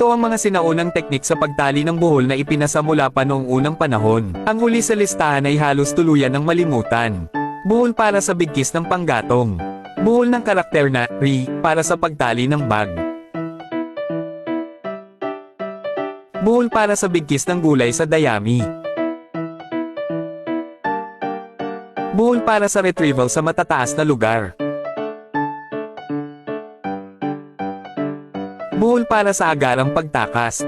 Ito ang mga sinaunang teknik sa pagtali ng buhol na ipinasa mula pa noong unang panahon. Ang huli sa listahan ay halos tuluyan ng malimutan. Buhol para sa bigkis ng panggatong. Buhol ng karakter na ri para sa pagtali ng bag. Buhol para sa bigkis ng gulay sa dayami. Buhol para sa retrieval sa matataas na lugar. Buhol para sa agarang pagtakas.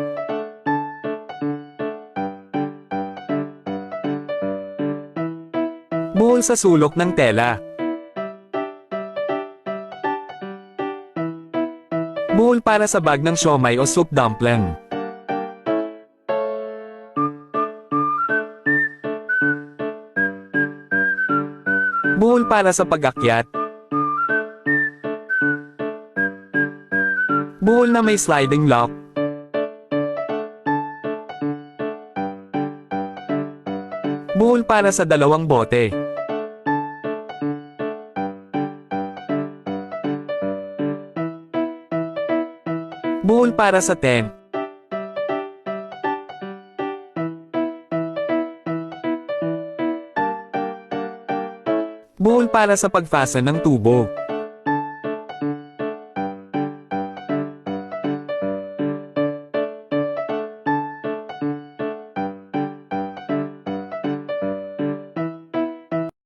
Buhol sa sulok ng tela. Buhol para sa bag ng siomay o soup dumpling. Buhol para sa pag-akyat. Buhol na may sliding lock. Buhol para sa dalawang bote. Buhol para sa tent. Buhol para sa pagfasan ng tubo.